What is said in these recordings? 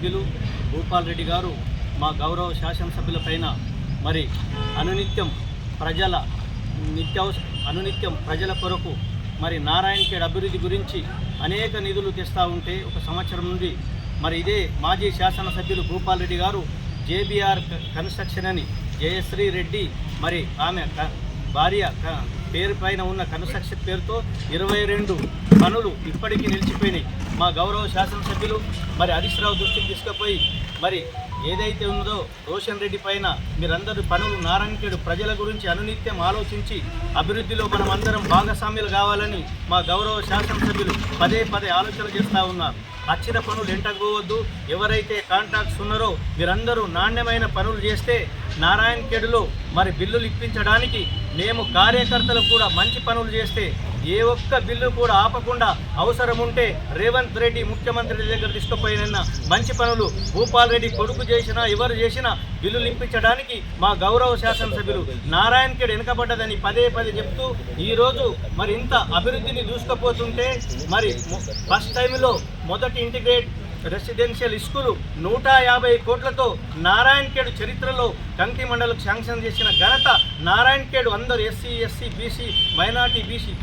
సభ్యులు భూపాల్ రెడ్డి గారు మా గౌరవ శాసనసభ్యులపైన మరి అనునిత్యం ప్రజల నిత్యావస అనునిత్యం ప్రజల కొరకు మరి నారాయణఖేడ్ అభివృద్ధి గురించి అనేక నిధులు తెస్తూ ఉంటే ఒక సంవత్సరం నుండి మరి ఇదే మాజీ శాసనసభ్యులు భూపాల్ రెడ్డి గారు జేబీఆర్ కన్స్ట్రక్షన్ అని జయశ్రీ రెడ్డి మరి ఆమె భార్య క- పేరు పైన ఉన్న కన్స్ట్రక్షన్ పేరుతో ఇరవై రెండు పనులు ఇప్పటికీ నిలిచిపోయినాయి. మా గౌరవ శాసనసభ్యులు మరి హరీష్ రావు దృష్టికి తీసుకుపోయి మరి ఏదైతే ఉందో రోషన్ రెడ్డి పైన మీరందరూ పనులు నారాయణకేడు ప్రజల గురించి అనునిత్యం ఆలోచించి అభివృద్ధిలో మనం అందరం భాగస్వామ్యులు కావాలని మా గౌరవ శాసనసభ్యులు పదే పదే ఆలోచన చేస్తూ ఉన్నారు. అచ్చిన పనులు ఎంటకపోవద్దు. ఎవరైతే కాంట్రాక్ట్స్ ఉన్నారో మీరందరూ నాణ్యమైన పనులు చేస్తే నారాయణఖేడులో మరి బిల్లులు ఇప్పించడానికి మేము కార్యకర్తలు కూడా మంచి పనులు చేస్తే ఏ ఒక్క బిల్లు కూడా ఆపకుండా అవసరం ఉంటే రేవంత్ రెడ్డి ముఖ్యమంత్రి దగ్గర తీసుకుపోయిన మంచి పనులు భూపాల్ రెడ్డి కొడుకు చేసినా ఎవరు చేసినా బిల్లులు ఇప్పించడానికి మా గౌరవ శాసనసభ్యులు నారాయణఖేడ్ వెనుకబడ్డదని పదే పదే చెప్తూ ఈరోజు మరి ఇంత అభివృద్ధిని దూసుకుపోతుంటే మరి ఫస్ట్ టైంలో మొదటి ఇంటిగ్రేట్ రెసిడెన్షియల్ స్కూలు నూట యాభై కోట్లతో నారాయణఖేడ్ చరిత్రలో కంకి మండలకు శాంక్షన్ చేసిన ఘనత నారాయణఖేడ్ అందరు S C S C B C minority B C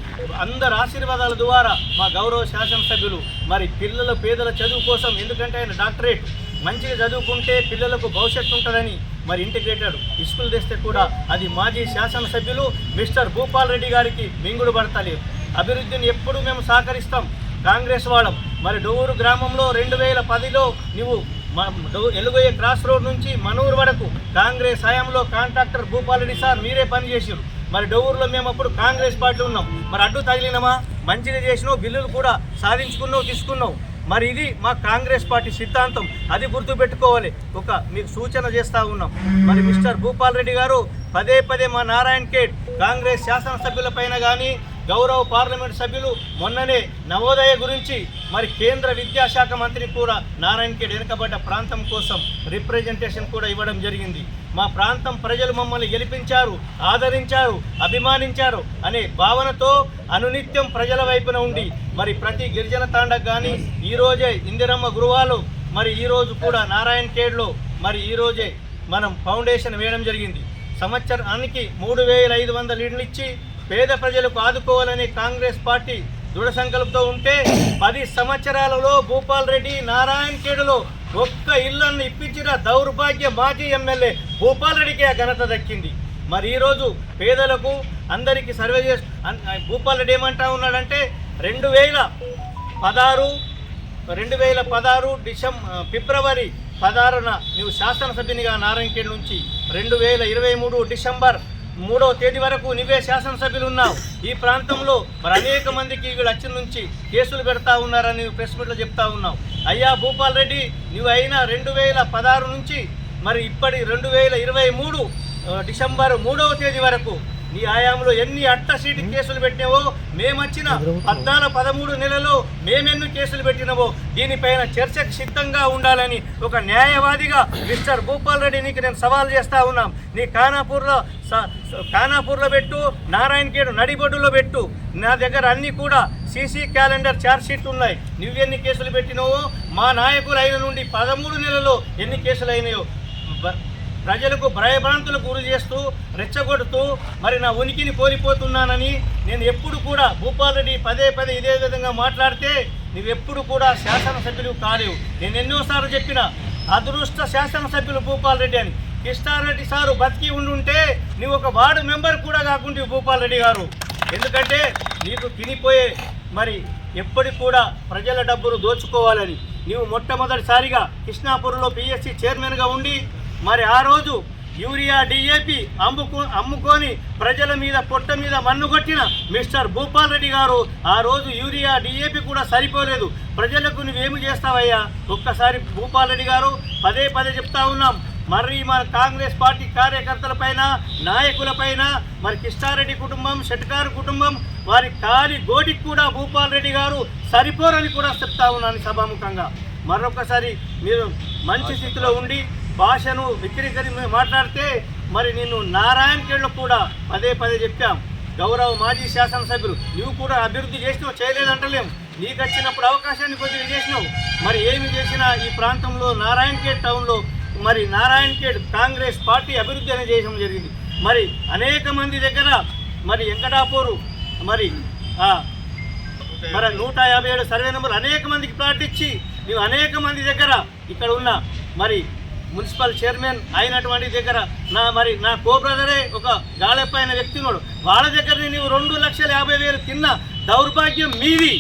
అందరు ఆశీర్వాదాల ద్వారా మా గౌరవ శాసనసభ్యులు మరి పిల్లల పేదల చదువు కోసం ఎందుకంటే ఆయన డాక్టరేట్ మంచిగా చదువుకుంటే పిల్లలకు భవిష్యత్తు ఉంటుందని మరి ఇంటిగ్రేటెడ్ స్కూల్ తెస్తే కూడా అది మాజీ శాసనసభ్యులు మిస్టర్ భూపాల్ రెడ్డి గారికి మింగుడు పడతలేదు. అభివృద్ధిని ఎప్పుడు మేము సహకరిస్తాం. కాంగ్రెస్ వాళ్ళం. మరి డోవూరు గ్రామంలో రెండు వేల పదిలో నువ్వు మ- ఎలుగొయ్య క్రాస్ రోడ్ నుంచి మనూరు వరకు కాంగ్రెస్ హయాంలో కాంట్రాక్టర్ భూపాలరెడ్డి సార్ మీరే పనిచేసారు మరి డోవూరులో మేము అప్పుడు కాంగ్రెస్ పార్టీ ఉన్నాం. మరి అడ్డు తగిలినమా? మంచిగా చేసినావు బిల్లులు కూడా సాధించుకున్నావు తీసుకున్నావు. మరి ఇది మా కాంగ్రెస్ పార్టీ సిద్ధాంతం. అది గుర్తుపెట్టుకోవాలి. ఒక మీకు సూచన చేస్తా ఉన్నాం. మరి మిస్టర్ భూపాల్ రెడ్డి గారు పదే పదే మా నారాయణ్ ఖేడ్ కాంగ్రెస్ శాసనసభ్యులపైన కానీ గౌరవ పార్లమెంట్ సభ్యులు మొన్ననే నవోదయ గురించి మరి కేంద్ర విద్యాశాఖ మంత్రి కూడా నారాయణఖేడ్ వెనుకబడ్డ ప్రాంతం కోసం రిప్రజెంటేషన్ కూడా ఇవ్వడం జరిగింది. మా ప్రాంతం ప్రజలు మమ్మల్ని గెలిపించారు ఆదరించారు అభిమానించారు అనే భావనతో అనునిత్యం ప్రజల వైపున ఉండి మరి ప్రతి గిరిజన తాండకు కానీ ఈరోజే ఇందిరమ్మ గృహాలు మరి ఈరోజు కూడా నారాయణఖేడ్లో మరి ఈరోజే మనం ఫౌండేషన్ వేయడం జరిగింది. సంవత్సరానికి మూడు వేల ఐదు వందల ఇళ్ళు ఇచ్చి పేద ప్రజలకు ఆదుకోవాలని కాంగ్రెస్ పార్టీ దృఢ సంకల్పంతో ఉంటే పది సంవత్సరాలలో భూపాల్ రెడ్డి నారాయణ ఖేడులో ఒక్క ఇళ్ళను ఇప్పించిన దౌర్భాగ్య మాజీ ఎమ్మెల్యే భూపాల్ రెడ్డికి ఆ ఘనత దక్కింది. మరి ఈరోజు పేదలకు అందరికీ సర్వే చేసి భూపాల్ రెడ్డి ఏమంటా ఉన్నాడంటే రెండు వేల పదహారు రెండు వేల పదహారు డిసెం ఫిబ్రవరి పదహారున నీవు శాసనసభ్యునిగా నారాయణఖేడ్ నుంచి రెండు వేల ఇరవై మూడు డిసెంబర్ మూడవ తేదీ వరకు నువ్వే శాసనసభ్యులు ఉన్నావు ఈ ప్రాంతంలో మరి అనేక మందికి వీళ్ళు వచ్చి నుంచి కేసులు పెడతా ఉన్నారని ప్రెస్ మీట్లో చెప్తా ఉన్నావు. అయ్యా భూపాల్ రెడ్డి నువ్వు అయినా రెండు వేల పదహారు నుంచి మరి ఇప్పటి రెండు వేల ఇరవై మూడు డిసెంబర్ మూడవ తేదీ వరకు నీ ఆయాంలో ఎన్ని అట్ట సీటు కేసులు పెట్టినావో మేమొచ్చిన పద్నాలుగు పదమూడు నెలలో మేమెన్ని కేసులు పెట్టినావో దీనిపైన చర్చకు సిద్ధంగా ఉండాలని ఒక న్యాయవాదిగా మిస్టర్ భూపాల్ రెడ్డి నీకు నేను సవాల్ చేస్తా ఉన్నాం. నీ ఖానాపూర్లో ఖానాపూర్లో పెట్టు నారాయణఖేడ్ నడిబొడ్డులో పెట్టు. నా దగ్గర అన్ని కూడా సీసీ క్యాలెండర్ ఛార్జ్ షీట్ ఉన్నాయి. నువ్వెన్ని కేసులు పెట్టినావో మా నాయకులు అయిన నుండి పదమూడు నెలల్లో ఎన్ని కేసులు అయినాయో ప్రజలకు భయభ్రాంతులకు గురి చేస్తూ రెచ్చగొడుతూ మరి నా ఉనికిని కోల్పోతున్నానని నేను ఎప్పుడు కూడా భూపాల్ రెడ్డి పదే పదే ఇదే విధంగా మాట్లాడితే నువ్వెప్పుడు కూడా శాసనసభ్యులు కాలేవు. నేను ఎన్నోసార్లు చెప్పిన అదృష్ట శాసనసభ్యులు భూపాల్ రెడ్డి అని. కృష్ణారెడ్డి సారు బతికి ఉండుంటే నువ్వు ఒక వార్డు మెంబర్ కూడా కాకుండా భూపాల్ రెడ్డి గారు. ఎందుకంటే నీకు తినిపోయే మరి ఎప్పటికి కూడా ప్రజల డబ్బులు దోచుకోవాలని. నీవు మొట్టమొదటిసారిగా కృష్ణాపూర్లో పిఎస్సి చైర్మన్గా ఉండి మరి ఆ రోజు యూరియా డిఏపి అమ్ముకు అమ్ముకొని ప్రజల మీద పొట్ట మీద మన్ను కొట్టిన మిస్టర్ భూపాల్ రెడ్డి గారు ఆ రోజు యూరియా డిఏపి కూడా సరిపోలేదు. ప్రజలకు నువ్వేమి చేస్తావయ్యా? ఒక్కసారి భూపాల్ రెడ్డి గారు పదే పదే చెప్తా ఉన్నాం. మరి మన కాంగ్రెస్ పార్టీ కార్యకర్తలపైన నాయకులపైన మరి కిష్టారెడ్డి కుటుంబం షెట్కారు కుటుంబం వారి కాలి గోటికి కూడా భూపాల్ రెడ్డి గారు సరిపోరని కూడా చెప్తా ఉన్నాను సభాముఖంగా. మరొకసారి మీరు మంచి స్థితిలో ఉండి భాషను విక్రీకరి మాట్లాడితే మరి నిన్ను నారాయణఖేడ్లో కూడా పదే పదే చెప్పాం. గౌరవ మాజీ శాసనసభ్యులు నువ్వు కూడా అభివృద్ధి చేసినావు చేయలేదంటలేము నీకు వచ్చినప్పుడు అవకాశాన్ని కొద్దిగా చేసినావు. మరి ఏమి చేసినా ఈ ప్రాంతంలో నారాయణఖేడ్ టౌన్లో మరి నారాయణఖేడ్ కాంగ్రెస్ పార్టీ అభివృద్ధి అనేది చేయడం జరిగింది. మరి అనేక మంది దగ్గర మరి వెంకటాపూరు మరి మరి నూట యాభై ఏడు సర్వే నెంబర్ అనేక మందికి ప్లాట్ ఇచ్చి నువ్వు అనేక మంది దగ్గర ఇక్కడ ఉన్న మరి మున్సిపల్ చైర్మన్ అయినటువంటి దగ్గర నా మరి నా కో బ్రదరే ఒక గాలెప్పైన వ్యక్తి ఉన్నాడు వాళ్ళ దగ్గర నీవు రెండు లక్షల యాభై వేలు తిన్న దౌర్భాగ్యం మీది.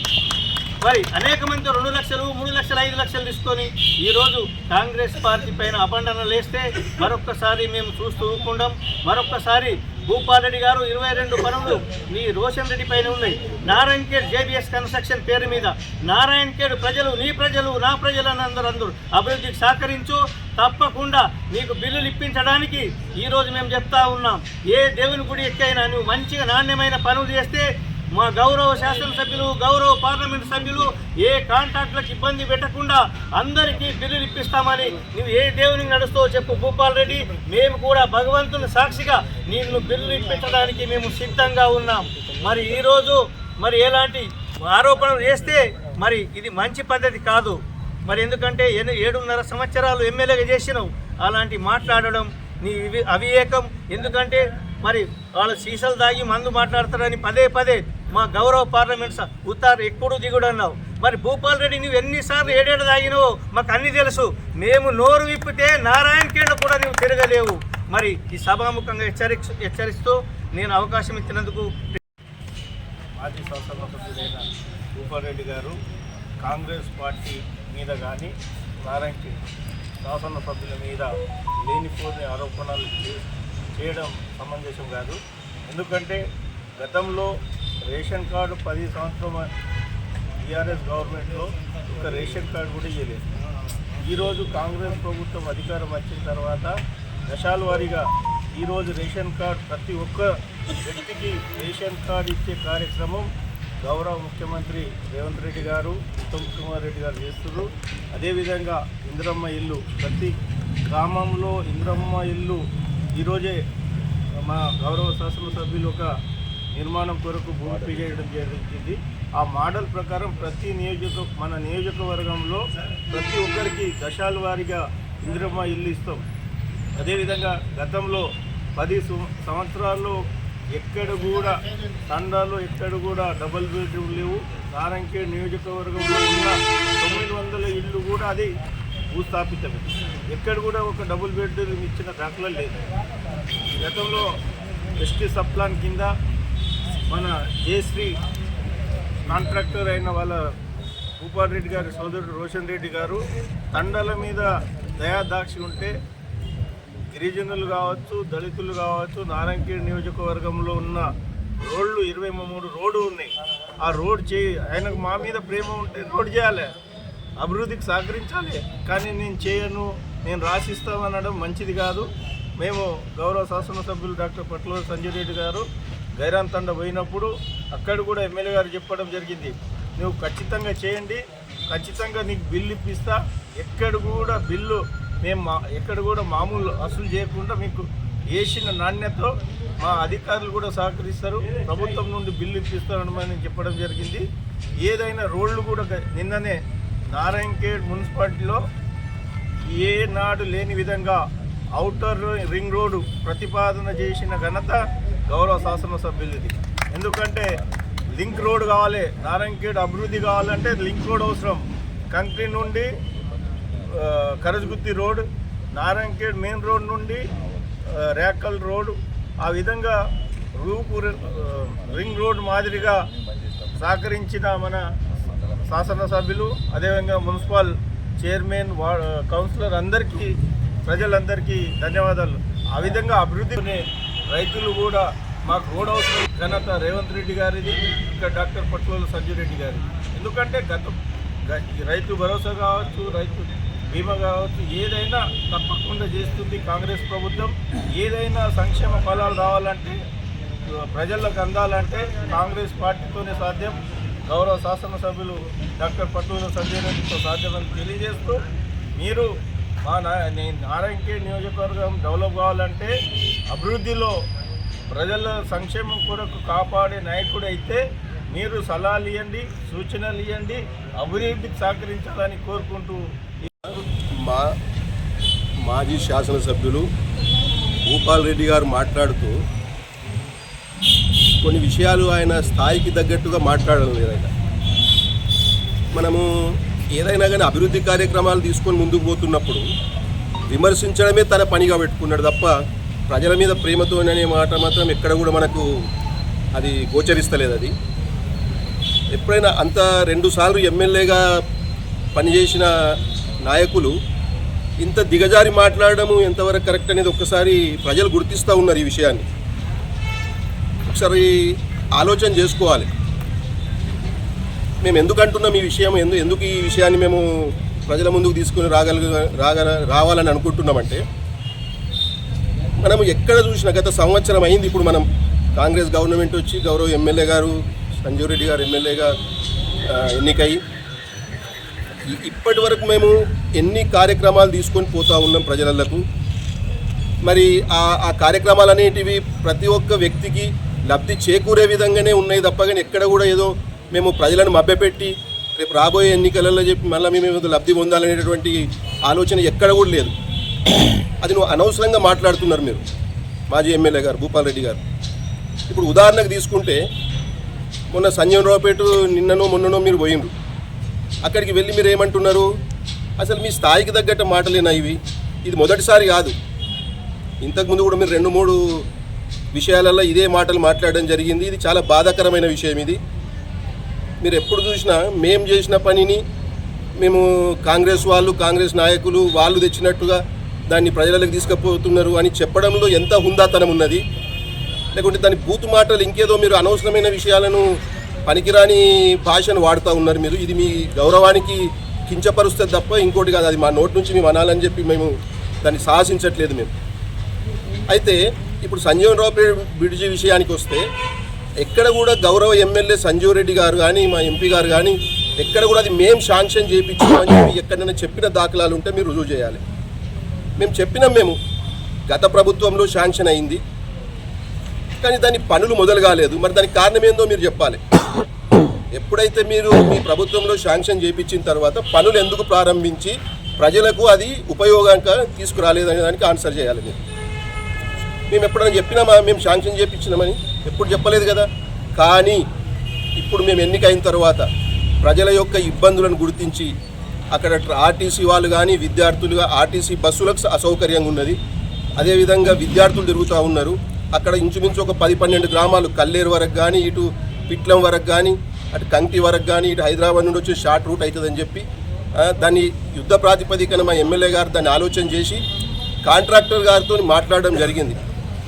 మరి అనేక మంది రెండు లక్షలు మూడు లక్షలు ఐదు లక్షలు తీసుకొని ఈరోజు కాంగ్రెస్ పార్టీ పైన అబండన లేస్తే మరొక్కసారి మేము చూస్తూ ఊరుకుంటాం. మరొక్కసారి భూపాల్ రెడ్డి గారు ఇరవై రెండు పనులు మీ రోషన్ రెడ్డి పైన ఉన్నాయి. నారాయణఖేడ్ జేబీఎస్ కన్స్ట్రక్షన్ పేరు మీద నారాయణఖేడ్ ప్రజలు నీ ప్రజలు నా ప్రజలు అని అందరూ అందరూ అభివృద్ధికి సహకరించు. తప్పకుండా నీకు బిల్లులు ఇప్పించడానికి ఈరోజు మేము చెప్తా ఉన్నాం. ఏ దేవుని గుడి ఎక్కైనా నువ్వు మంచిగా నాణ్యమైన పనులు చేస్తే మా గౌరవ శాసనసభ్యులు గౌరవ పార్లమెంట్ సభ్యులు ఏ కాంట్రాక్టులకు ఇబ్బంది పెట్టకుండా అందరికీ బిల్లులు ఇప్పిస్తామని నువ్వు ఏ దేవుని నడుస్తావో చెప్పు భూపాల్ రెడ్డి. మేము కూడా భగవంతుని సాక్షిగా నిన్ను బిల్లులు ఇప్పించడానికి మేము సిద్ధంగా ఉన్నాం. మరి ఈరోజు మరి ఎలాంటి ఆరోపణలు చేస్తే మరి ఇది మంచి పద్ధతి కాదు. మరి ఎందుకంటే ఏడున్నర సంవత్సరాలు ఎమ్మెల్యేగా చేసినావు. అలాంటి మాట్లాడడం నీ ఇవి అవివేకం. ఎందుకంటే మరి వాళ్ళు సీసాలు దాగి మందు మాట్లాడతారని పదే పదే మా గౌరవ పార్లమెంట్ ఉత్తారు ఎక్కుడు దిగుడు అన్నావు మరి భూపాల్ రెడ్డి నువ్వు ఎన్నిసార్లు ఏడేడు తాగినావో మాకు అన్ని తెలుసు. మేము నోరు విప్పితే నారాయణ కేంద్ర కూడా నువ్వు తిరగలేవు. మరి ఈ సభాముఖంగా హెచ్చరి హెచ్చరిస్తూ నేను అవకాశం ఇచ్చినందుకు మాజీ శాసనసభ్యుడైన భూపారెడ్డి గారు కాంగ్రెస్ పార్టీ మీద కానీ నారాయణకి శాసనసభ్యుల మీద లేనిపోని ఆరోపణలు చేయడం సమంజసం కాదు. ఎందుకంటే గతంలో రేషన్ కార్డు పది సంవత్సరం టీఆర్ఎస్ గవర్నమెంట్లో ఒక రేషన్ కార్డు కూడా ఇవ్వలేదు ఈరోజు కాంగ్రెస్ ప్రభుత్వం అధికారం వచ్చిన తర్వాత దశాల వారీగా ఈరోజు రేషన్ కార్డు ప్రతి ఒక్క వ్యక్తికి రేషన్ కార్డు ఇచ్చే కార్యక్రమం గౌరవ ముఖ్యమంత్రి రేవంత్ రెడ్డి గారు ఉత్తమ్ కుమార్ రెడ్డి గారు చేస్తున్నారు అదేవిధంగా ఇంద్రమ్మ ఇల్లు ప్రతి గ్రామంలో ఇంద్రమ్మ ఇల్లు ఈరోజే మా గౌరవ శాసనసభ్యులు ఒక నిర్మాణం కొరకు భూమి చేయడం జరిగింది. ఆ మోడల్ ప్రకారం ప్రతి నియోజక మన నియోజకవర్గంలో ప్రతి ఒక్కరికి దశాల వారీగా ఇందిరమ్మ ఇల్లు ఇస్తాం. అదేవిధంగా గతంలో పది సంవత్సరాల్లో ఎక్కడ కూడా తండాలో ఎక్కడ కూడా డబుల్ బెడ్రూమ్ లేవు. సారంకే నియోజకవర్గంలో ఉన్న తొమ్మిది వందల ఇల్లు కూడా అది భూస్థాపితమే ఎక్కడ కూడా ఒక డబుల్ బెడ్రూమ్ ఇచ్చిన దాఖలా లేదు. గతంలో ఎస్టీ సప్లాన్ కింద మన జయశ్రీ కాంట్రాక్టర్ అయిన వాళ్ళ భూపాల్ రెడ్డి గారి సోదరుడు రోషన్ రెడ్డి గారు తండాల మీద దయా దాక్షి ఉంటే గిరిజనులు కావచ్చు దళితులు కావచ్చు నారాయణఖేడ్ నియోజకవర్గంలో ఉన్న రోడ్లు ఇరవై మూడు రోడ్డు ఉన్నాయి. ఆ రోడ్ చేయి ఆయనకు మా మీద ప్రేమ ఉంటే రోడ్ చేయాలి. అభివృద్ధికి సహకరించాలి. కానీ నేను చేయను నేను రాసిస్తామనడం మంచిది కాదు. మేము గౌరవ శాసనసభ్యులు డాక్టర్ పట్ల సంజయ్ రెడ్డి గారు గైరాన్ తండ పోయినప్పుడు అక్కడ కూడా ఎమ్మెల్యే గారు చెప్పడం జరిగింది. నువ్వు ఖచ్చితంగా చేయండి. ఖచ్చితంగా నీకు బిల్లు ఇప్పిస్తా. ఎక్కడ కూడా బిల్లు మేము మా ఎక్కడ కూడా మామూలు వసూలు చేయకుండా మీకు వేసిన నాణ్యతతో మా అధికారులు కూడా సహకరిస్తారు. ప్రభుత్వం నుండి బిల్లు ఇప్పిస్తారని చెప్పడం జరిగింది. ఏదైనా రోడ్లు కూడా నిన్ననే నారాయణఖేడ్ మున్సిపాలిటీలో ఏనాడు లేని విధంగా అవుటర్ రింగ్ రోడ్డు ప్రతిపాదన చేసిన ఘనత గౌరవ శాసనసభ్యులది. ఎందుకంటే లింక్ రోడ్ కావాలి నారాయణఖేడ్ అభివృద్ధి కావాలంటే లింక్ రోడ్ అవసరం. కంట్రీ నుండి Karajagutti road Narayankhed main road నుండి రేకల్ రోడ్ ఆ విధంగా రూపు రింగ్ రోడ్ మాదిరిగా సహకరించిన మన శాసనసభ్యులు అదేవిధంగా మున్సిపల్ చైర్మన్ వా కౌన్సిలర్ అందరికీ ప్రజలందరికీ ధన్యవాదాలు. ఆ విధంగా అభివృద్ధి రైతులు కూడా మాకు రోడ్ అవసరం ఘనత రేవంత్ రెడ్డి గారిది ఇంకా డాక్టర్ పట్ల సంజయ్ రెడ్డి గారి ఎందుకంటే గత రైతు భరోసా కావచ్చు రైతు బీమా కావచ్చు ఏదైనా తప్పకుండా చేస్తుంది కాంగ్రెస్ ప్రభుత్వం. ఏదైనా సంక్షేమ ఫలాలు రావాలంటే ప్రజలకు అందాలంటే కాంగ్రెస్ పార్టీతోనే సాధ్యం. గౌరవ శాసనసభ్యులు డాక్టర్ పట్టూరు సంజయ్ రెడ్డితో సాధ్యమని తెలియజేస్తూ మీరు మా నా నేను నియోజకవర్గం డెవలప్ కావాలంటే అభివృద్ధిలో ప్రజల సంక్షేమం కొరకు కాపాడే నాయకుడు అయితే మీరు సలహాలు ఇవ్వండి సూచనలు ఇవ్వండి అభివృద్ధికి సహకరించాలని కోరుకుంటూ మా మాజీ శాసనసభ్యులు భూపాల్ రెడ్డి గారు మాట్లాడుతూ కొన్ని విషయాలు ఆయన స్థాయికి తగ్గట్టుగా మాట్లాడడం లేదైనా మనము ఏదైనా కానీ అభివృద్ధి కార్యక్రమాలు తీసుకొని ముందుకు పోతున్నప్పుడు విమర్శించడమే తన పనిగా పెట్టుకున్నాడు తప్ప ప్రజల మీద ప్రేమతో అనే మాట మాత్రం ఎక్కడ కూడా మనకు అది గోచరిస్తలేదు అది. ఎప్పుడైనా అంత రెండుసార్లు ఎమ్మెల్యేగా పనిచేసిన నాయకులు ఇంత దిగజారి మాట్లాడడము ఎంతవరకు కరెక్ట్ అనేది ఒక్కసారి ప్రజలు గుర్తిస్తూ ఉన్నారు ఈ విషయాన్ని. ఒకసారి ఆలోచన చేసుకోవాలి. మేము ఎందుకు అంటున్నాం ఈ విషయం? ఎందు ఎందుకు ఈ విషయాన్ని మేము ప్రజల ముందుకు తీసుకుని రాగల రాగల రావాలని అనుకుంటున్నామంటే మనం ఎక్కడ చూసినా గత సంవత్సరం అయింది. ఇప్పుడు మనం కాంగ్రెస్ గవర్నమెంట్ వచ్చి గౌరవ ఎమ్మెల్యే గారు సంజీవ్ రెడ్డి గారు ఎమ్మెల్యేగా ఆ, ఎన్నికై ఇప్పటి వరకు మేము ఎన్ని కార్యక్రమాలు తీసుకొని పోతూ ఉన్నాం ప్రజలకు? మరి ఆ ఆ కార్యక్రమాలు అనేటివి ప్రతి ఒక్క వ్యక్తికి లబ్ధి చేకూరే విధంగానే ఉన్నాయి తప్ప కానీ ఎక్కడ కూడా ఏదో మేము ప్రజలను మభ్యపెట్టి రేపు రాబోయే ఎన్నికలలో చెప్పి మళ్ళీ మేము లబ్ధి పొందాలనేటటువంటి ఆలోచన ఎక్కడ కూడా లేదు. అది నువ్వు అనవసరంగా మాట్లాడుతున్నారు మీరు మాజీ ఎమ్మెల్యే గారు భూపాల్ రెడ్డి గారు. ఇప్పుడు ఉదాహరణకు తీసుకుంటే మొన్న సంజయ్ రావుపేట నిన్ననో మొన్ననో మీరు పోయినరు అక్కడికి వెళ్ళి మీరు ఏమంటున్నారు అసలు మీ స్థాయికి తగ్గట్టు మాటలేనా ఇవి? ఇది మొదటిసారి కాదు. ఇంతకుముందు కూడా మీరు రెండు మూడు విషయాలలో ఇదే మాటలు మాట్లాడడం జరిగింది. ఇది చాలా బాధాకరమైన విషయం ఇది. మీరు ఎప్పుడు చూసినా మేము చేసిన పనిని మేము కాంగ్రెస్ వాళ్ళు కాంగ్రెస్ నాయకులు వాళ్ళు తెచ్చినట్టుగా దాన్ని ప్రజలకు తీసుకుపోతున్నారు అని చెప్పడంలో ఎంత హుందాతనం ఉన్నది? లేకుంటే దాని బూతు మాటలు ఇంకేదో మీరు అనవసరమైన విషయాలను పనికిరాని భాషను వాడుతూ ఉన్నారు మీరు. ఇది మీ గౌరవానికి కించపరుస్తే తప్ప ఇంకోటి కాదు. అది మా నోటి నుంచి మేము అనాలని చెప్పి మేము దాన్ని సాహసించట్లేదు మేము. అయితే ఇప్పుడు సంజీవన్ రావు విషయానికి వస్తే ఎక్కడ కూడా గౌరవ ఎమ్మెల్యే సంజీవ్ రెడ్డి గారు కానీ మా ఎంపీ గారు కానీ ఎక్కడ కూడా అది మేము శాంక్షన్ చేయించామని చెప్పి ఎక్కడైనా చెప్పిన దాఖలాలు ఉంటే మీరు రుజువు చేయాలి. మేము చెప్పినాం మేము. గత ప్రభుత్వంలో శాంక్షన్ అయింది. కానీ దాని పనులు మొదలు కాలేదు. మరి దానికి కారణం ఏందో మీరు చెప్పాలి. ఎప్పుడైతే మీరు మీ ప్రభుత్వంలో శాంక్షన్ చేయించిన తర్వాత పనులు ఎందుకు ప్రారంభించి ప్రజలకు అది ఉపయోగంగా తీసుకురాలేదనే దానికి ఆన్సర్ చేయాలి మీరు. మేము ఎప్పుడైనా చెప్పినామా? మేము శాంక్షన్ చేయించినామని ఎప్పుడు చెప్పలేదు కదా? కానీ ఇప్పుడు మేము ఎన్నికైన తర్వాత ప్రజల యొక్క ఇబ్బందులను గుర్తించి అక్కడ ఆర్టీసీ వాళ్ళు కానీ విద్యార్థులుగా ఆర్టీసీ బస్సులకు అసౌకర్యంగా ఉన్నది. అదేవిధంగా విద్యార్థులు తిరుగుతూ ఉన్నారు. అక్కడ ఇంచుమించు ఒక పది పన్నెండు గ్రామాలు కల్లేరు వరకు కానీ ఇటు పిట్లం వరకు కానీ అటు కంకి వరకు కానీ ఇటు హైదరాబాద్ నుండి వచ్చి షార్ట్ రూట్ అవుతుందని చెప్పి దాన్ని యుద్ధ ప్రాతిపదికన మా ఎమ్మెల్యే గారు దాన్ని ఆలోచన చేసి కాంట్రాక్టర్ గారితో మాట్లాడడం జరిగింది.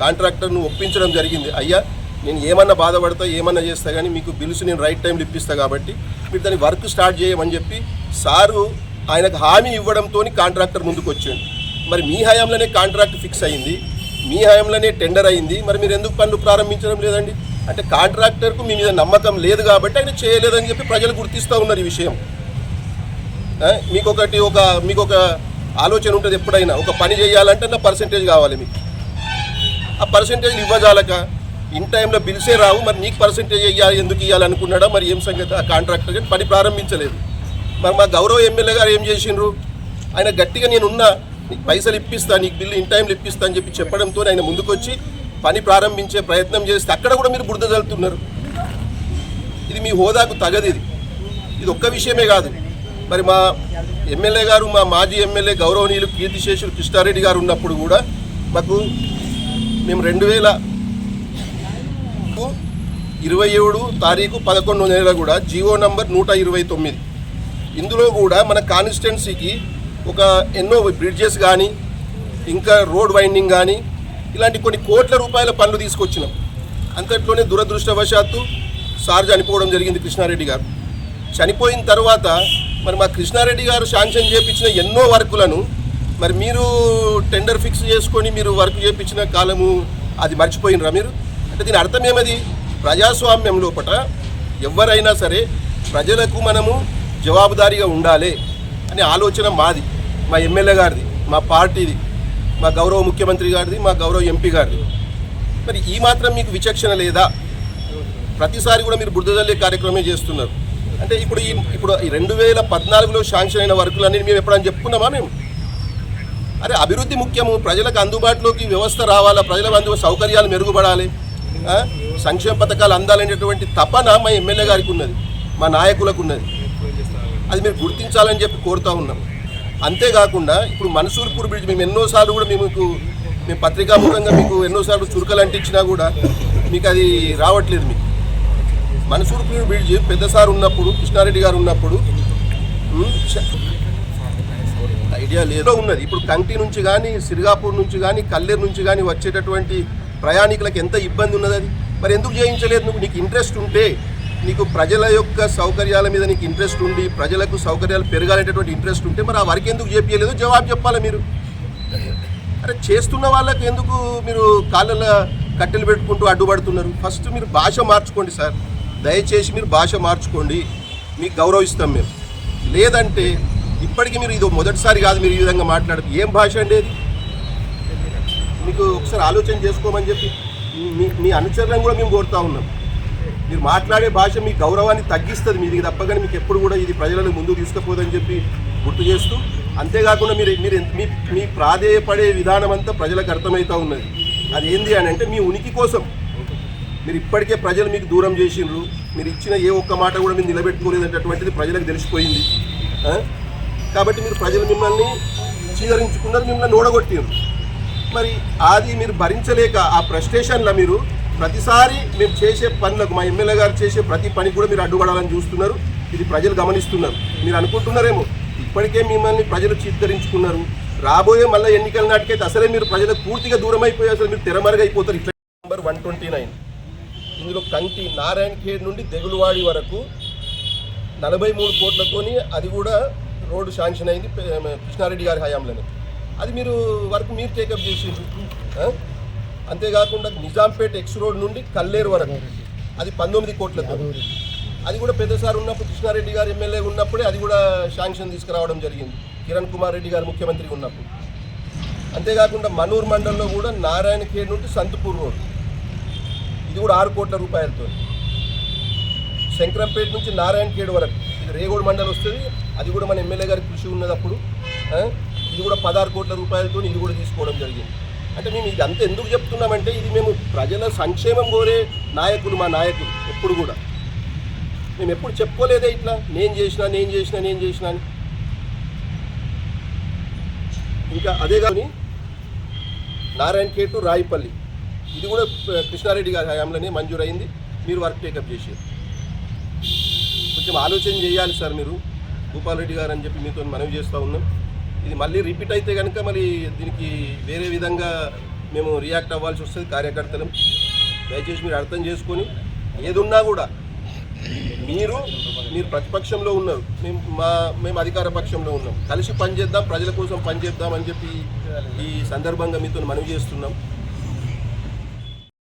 కాంట్రాక్టర్ను ఒప్పించడం జరిగింది. అయ్యా నేను ఏమన్నా బాధపడతా ఏమన్నా చేస్తా కానీ మీకు బిల్స్ నేను రైట్ టైంలో ఇప్పిస్తా కాబట్టి మీరు దాన్ని వర్క్ స్టార్ట్ చేయమని చెప్పి సారు ఆయనకు హామీ ఇవ్వడంతో కాంట్రాక్టర్ ముందుకు వచ్చాడు మరి మీ హయాంలోనే కాంట్రాక్ట్ ఫిక్స్ అయింది. మీ హయాంలోనే టెండర్ అయింది. మరి మీరు ఎందుకు పనులు ప్రారంభించడం లేదండి? అంటే కాంట్రాక్టర్కు మీ మీద నమ్మకం లేదు కాబట్టి ఆయన చేయలేదని చెప్పి ప్రజలు గుర్తిస్తూ ఉన్నారు ఈ విషయం. మీకొకటి మీకు ఒకటి ఒక మీకు ఒక ఆలోచన ఉంటుంది ఎప్పుడైనా. ఒక పని చేయాలంటే నా పర్సంటేజ్ కావాలి మీకు. ఆ పర్సంటేజ్ ఇవ్వజాలక. ఇన్ టైంలో బిల్సే రావు మరి నీకు పర్సంటేజ్ ఇవ్వాలి ఎందుకు ఇవ్వాలి అనుకున్నాడా? మరి ఏం సంగతి? ఆ కాంట్రాక్టర్ కానీ పని ప్రారంభించలేదు. మరి మా గౌరవ ఎమ్మెల్యే గారు ఏం చేసిండ్రు? ఆయన గట్టిగా నేనున్నా నీకు పైసలు ఇప్పిస్తా నీకు బిల్లు ఇన్ టైంలో ఇప్పిస్తా అని చెప్పి చెప్పడంతో ఆయన ముందుకొచ్చి పని ప్రారంభించే ప్రయత్నం చేస్తే అక్కడ కూడా మీరు బురద చల్లుతున్నారు ఇది మీ హోదాకు తగదు ఇది. ఇది ఒక్క విషయమే కాదు. మరి మా ఎమ్మెల్యే గారు మా మాజీ ఎమ్మెల్యే గౌరవనీయులు కీర్తిశేషులు కృష్ణారెడ్డి గారు ఉన్నప్పుడు కూడా మాకు మేము రెండు వేల ఇరవై ఏడు తారీఖు పదకొండు నెల కూడా జీవో నంబర్ నూట ఇరవై తొమ్మిది. ఇందులో కూడా మన కాన్స్టిట్యున్సీకి ఒక ఎన్నో బ్రిడ్జెస్ కానీ ఇంకా రోడ్ వైండింగ్ కానీ ఇలాంటి కొన్ని కోట్ల రూపాయల పనులు తీసుకొచ్చినాం. అంతట్లోనే దురదృష్టవశాత్తు సార్ చనిపోవడం జరిగింది కృష్ణారెడ్డి గారు. చనిపోయిన తర్వాత మరి మా కృష్ణారెడ్డి గారు శాంక్షన్ చేపించిన ఎన్నో వర్కులను మరి మీరు టెండర్ ఫిక్స్ చేసుకొని మీరు వర్క్ చేపించిన కాలము అది మర్చిపోయినరా మీరు? అంటే దీని అర్థం ఏమది? ప్రజాస్వామ్యం లోపట ఎవరైనా సరే ప్రజలకు మనము జవాబుదారీగా ఉండాలి అనే ఆలోచన మాది మా ఎమ్మెల్యే గారిది మా పార్టీది. మా గౌరవ ముఖ్యమంత్రి గారిది మా గౌరవ ఎంపీ గారిది. మరి ఈ మాత్రం మీకు విచక్షణ లేదా? ప్రతిసారి కూడా మీరు బుడ్డదల్లే కార్యక్రమే చేస్తున్నారు. అంటే ఇప్పుడు ఈ ఇప్పుడు రెండు వేల పద్నాలుగులో శాంక్షన్ అయిన వర్కులు అనేది మేము ఎప్పుడని చెప్పుకున్నామా మేము? అరే అభివృద్ధి ముఖ్యము. ప్రజలకు అందుబాటులోకి వ్యవస్థ రావాలా? ప్రజల అందు సౌకర్యాలు మెరుగుపడాలి. సంక్షేమ పథకాలు అందాలనేటువంటి తపన మా ఎమ్మెల్యే గారికి ఉన్నది మా నాయకులకు ఉన్నది అది మీరు గుర్తించాలని చెప్పి కోరుతా ఉన్నాం. అంతేకాకుండా ఇప్పుడు మన్సూర్పూర్ బ్రిడ్జ్ మేము ఎన్నోసార్లు కూడా మీకు మేము పత్రికాముఖంగా మీకు ఎన్నోసార్లు చురుకలు అంటించినా కూడా మీకు అది రావట్లేదు మీకు. మన్సూర్పూర్ బ్రిడ్జ్ పెద్ద సార్ ఉన్నప్పుడు కృష్ణారెడ్డి గారు ఉన్నప్పుడు ఐడియా లేదో. ఉన్నది. ఇప్పుడు కంటి నుంచి కానీ సిరిగాపూర్ నుంచి కానీ కల్లేరు నుంచి కానీ వచ్చేటటువంటి ప్రయాణికులకు ఎంత ఇబ్బంది ఉన్నది అది? మరి ఎందుకు చేయించలేదు? నువ్వు నీకు ఇంట్రెస్ట్ ఉంటే నీకు ప్రజల యొక్క సౌకర్యాల మీద నీకు ఇంట్రెస్ట్ ఉండి ప్రజలకు సౌకర్యాలు పెరగాలనేటటువంటి ఇంట్రెస్ట్ ఉంటే మరి ఆ వరకు ఎందుకు చెప్పలేదు జవాబు చెప్పాలి మీరు? అరే చేస్తున్న వాళ్ళకు ఎందుకు మీరు కాళ్ళ కట్టెలు పెట్టుకుంటూ అడ్డుపడుతున్నారు? ఫస్ట్ మీరు భాష మార్చుకోండి సార్. దయచేసి మీరు భాష మార్చుకోండి. మీకు గౌరవిస్తాం మేము. లేదంటే ఇప్పటికీ మీరు ఇది మొదటిసారి కాదు మీరు ఈ విధంగా మాట్లాడదు ఏం భాష అండి ఇది మీకు ఒకసారి ఆలోచన చేసుకోమని చెప్పి మీ మీ అనుచరులను కూడా మేము కోరుతా ఉన్నాం. మీరు మాట్లాడే భాష మీ గౌరవాన్ని తగ్గిస్తుంది మీది తప్పగానే మీకు ఎప్పుడు కూడా ఇది ప్రజలను ముందుకు తీసుకుపోదని చెప్పి గుర్తు చేస్తూ అంతేకాకుండా మీరు మీరు ఎంత- మీ మీ ప్రాధేయపడే విధానం అంతా ప్రజలకు అర్థమవుతూ ఉన్నది. అది ఏంది అని అంటే మీ ఉనికి కోసం. మీరు ఇప్పటికే ప్రజలు మీకు దూరం చేసిండ్రు మీరు ఇచ్చిన ఏ ఒక్క మాట కూడా మీరు నిలబెట్టుకోలేదనేటటువంటిది ప్రజలకు తెలిసిపోయింది. కాబట్టి మీరు ప్రజలు మిమ్మల్ని చీదరించుకున్నారు మిమ్మల్ని నోడగొట్టిండ్రు మరి అది మీరు భరించలేక ఆ ఫ్రస్ట్రేషన్లో మీరు ప్రతిసారి మేము చేసే పనులకు మా ఎమ్మెల్యే గారు చేసే ప్రతి పని కూడా మీరు అడ్డుపడాలని చూస్తున్నారు. ఇది ప్రజలు గమనిస్తున్నారు. మీరు అనుకుంటున్నారేమో ఇప్పటికే మిమ్మల్ని ప్రజలు చిత్తరించుకున్నారు రాబోయే మళ్ళీ ఎన్నికల నాటికైతే అసలే మీరు ప్రజలకు పూర్తిగా దూరం అయిపోయి అసలు మీరు తెరమరుగైపోతారు. ఇట్లా నెంబర్ వన్ ట్వంటీ నైన్. ఇందులో కంటి నారాయణ ఖేడ్ నుండి దెగులువాడి వరకు నలభై మూడు కోట్లతోని అది కూడా రోడ్డు శాంక్షన్ అయింది కృష్ణారెడ్డి గారి హయాంలోనే. అది మీరు వరకు మీరు టేకప్ చేసిండ్రు. అంతేకాకుండా నిజాంపేట ఎక్స్ రోడ్ నుండి కల్లేరు వరకు. అది పంతొమ్మిది కోట్లతో. అది కూడా పెద్దసారి ఉన్నప్పుడు కృష్ణారెడ్డి గారు ఎమ్మెల్యే ఉన్నప్పుడే అది కూడా శాంక్షన్ తీసుకురావడం జరిగింది. కిరణ్ కుమార్ రెడ్డి గారు ముఖ్యమంత్రి ఉన్నప్పుడు. అంతేకాకుండా మనూర్ మండలంలో కూడా నారాయణ ఖేడ్ నుండి సంతపూర్ రోడ్. ఇది కూడా ఆరు కోట్ల రూపాయలతో. శంకరంపేట నుంచి నారాయణ ఖేడ్ వరకు. ఇది రేగోడ్ మండలం వస్తుంది. అది కూడా మన ఎమ్మెల్యే గారి కృషి ఉన్నదప్పుడు ఇది కూడా పదహారు కోట్ల రూపాయలతో ఇది కూడా తీసుకోవడం జరిగింది. అంటే మేము ఇది అంత ఎందుకు చెప్తున్నామంటే ఇది మేము ప్రజల సంక్షేమం కోరే నాయకులు మా నాయకులు ఎప్పుడు కూడా. మేము ఎప్పుడు చెప్పుకోలేదే ఇట్లా నేను చేసిన నేను చేసిన నేను చేసిన అని. ఇంకా అదే కానీ నారాయణ కే టు రాయిపల్లి. ఇది కూడా కృష్ణారెడ్డి గారి హయాంలోనే మంజూరైంది మీరు వర్క్ టేకప్ చేశారు కొంచెం ఆలోచన చేయాలి సార్ మీరు. భూపాల్ రెడ్డి గారు అని చెప్పి మీతో మనవి చేస్తూ ఉన్నాం. ఇది మళ్ళీ రిపీట్ అయితే కనుక మరి దీనికి వేరే విధంగా మేము రియాక్ట్ అవ్వాల్సి వస్తుంది కార్యకర్తలు. దయచేసి మీరు అర్థం చేసుకొని ఏదున్నా కూడా మీరు మీరు ప్రతిపక్షంలో ఉన్నారు. మేము మా మేము అధికార పక్షంలో ఉన్నాం. కలిసి పనిచేద్దాం ప్రజల కోసం పనిచేద్దాం అని చెప్పి ఈ సందర్భంగా మీతో మనవి చేస్తున్నాం.